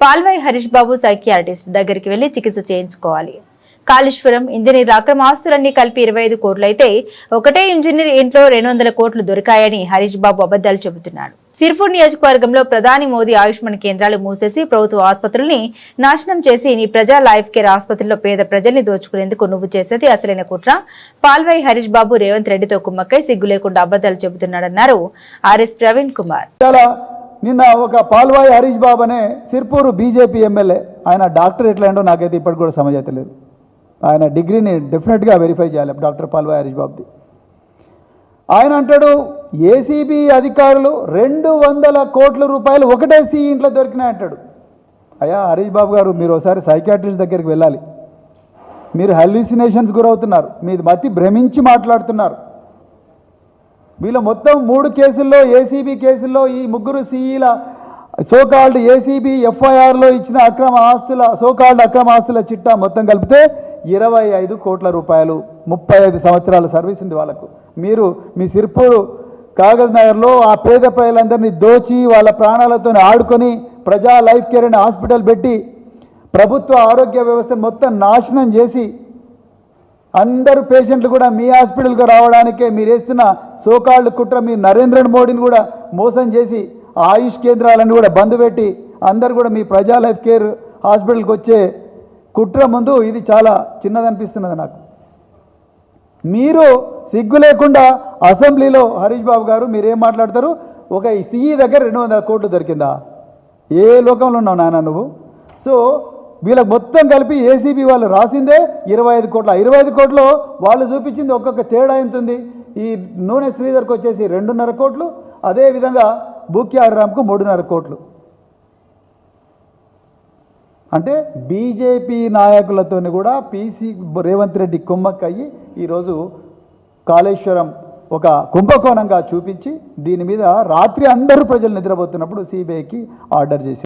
పాల్వాయి హరీష్ బాబు psychiatrist దగ్గరికి వెళ్ళి చికిత్స చేయించుకోవాలి. కాళేశ్వరం ఇంజనీర్ అక్రమ ఆస్తులన్నీ కలిపి ఇరవై ఐదు కోట్లయితే ఒకటే ఇంజనీర్ ఇంట్లో రెండు వందల కోట్లు దొరికాయని హరీష్ బాబు అబద్దాలు చెబుతున్నాడు. సిర్పూర్ నియోజకవర్గంలో ప్రధాని మోదీ ఆయుష్మాన్ కేంద్రాలు మూసేసి ప్రభుత్వ ఆసుపత్రుల్ని నాశనం చేసి నీ ప్రజా లైఫ్ కేర్ ఆసుపత్రిలో పేద ప్రజల్ని దోచుకునేందుకు నువ్వు చేసేది అసలైన కుట్ర? పాల్వాయి హరీష్ బాబు రేవంత్ రెడ్డితో కుమ్మక్కై సిగ్గు లేకుండా అబద్దాలు చెబుతున్నాడన్నారు ఆర్ఎస్ ప్రవీణ్ కుమార్. నిన్న ఒక పాల్వాయి హరీష్ బాబు అనే సిర్పూరు బీజేపీ ఎమ్మెల్యే ఆయన డాక్టర్ ఎట్లా ఏంటో నాకైతే ఇప్పటికి కూడా సమజైతే లేదు. ఆయన డిగ్రీని డెఫినెట్గా వెరిఫై చేయాలి డాక్టర్ పాల్వాయి హరీష్ బాబుది. ఆయన అంటాడు ఏసీబీ అధికారులు రెండు వందల కోట్ల రూపాయలు ఒకటే సి ఇంట్లో దొరికినాయి అంటాడు. అయ్యా హరీష్ బాబు గారు మీరు ఒకసారి సైకాట్రిస్ట్ దగ్గరికి వెళ్ళాలి. మీరు హల్యూసినేషన్స్ గురవుతున్నారు. మీది మతి భ్రమించి మాట్లాడుతున్నారు. వీళ్ళు మొత్తం మూడు కేసుల్లో ఏసీబీ కేసుల్లో ఈ ముగ్గురు సీఈల సోకాల్డ్ ఏసీబీ ఎఫ్ఐఆర్లో ఇచ్చిన అక్రమ ఆస్తుల సోకాల్డ్ అక్రమ ఆస్తుల చిట్టా మొత్తం కలిపితే ఇరవై ఐదు కోట్ల రూపాయలు ముప్పై ఐదు సంవత్సరాల సర్వీస్ ఉంది వాళ్ళకు. మీరు మీ సిర్పూరు కాగజ్ నగర్లో ఆ పేద ప్రజలందరినీ దోచి వాళ్ళ ప్రాణాలతో ఆడుకొని ప్రజా లైఫ్ కేర్ అనే హాస్పిటల్ పెట్టి ప్రభుత్వ ఆరోగ్య వ్యవస్థను మొత్తం నాశనం చేసి అందరు పేషెంట్లు కూడా మీ హాస్పిటల్కి రావడానికే మీరు వేస్తున్న సోకాళ్ళు కుట్ర మీ నరేంద్ర మోడీని కూడా మోసం చేసి ఆయుష్ కేంద్రాలను కూడా బంద్ పెట్టి అందరు కూడా మీ ప్రజా లైఫ్ కేర్ హాస్పిటల్కి వచ్చే కుట్ర ముందు ఇది చాలా చిన్నదనిపిస్తున్నది నాకు. మీరు సిగ్గు లేకుండా అసెంబ్లీలో హరీష్ బాబు గారు మీరేం మాట్లాడతారు? ఒక సిఈ దగ్గర రెండు వందల కోట్లు దొరికిందా? ఏ లోకంలో ఉన్నావు నాన్న నువ్వు? సో వీళ్ళకి మొత్తం కలిపి ఏసీబీ వాళ్ళు రాసిందే ఇరవై ఐదు కోట్ల. ఇరవై ఐదు కోట్లు వాళ్ళు చూపించింది ఒక్కొక్క తేడా ఎంతుంది? ఈ నూనె శ్రీధర్కి వచ్చేసి రెండున్నర కోట్లు అదేవిధంగా బుక్యారరామ్కు మూడున్నర కోట్లు. అంటే బీజేపీ నాయకులతో కూడా పీసీ రేవంత్ రెడ్డి కుమ్మక్కయ్యి ఈరోజు కాళేశ్వరం ఒక కుంభకోణంగా చూపించి దీని మీద రాత్రి అందరూ ప్రజలు నిద్రపోతున్నప్పుడు సిబిఐకి ఆర్డర్ చేసి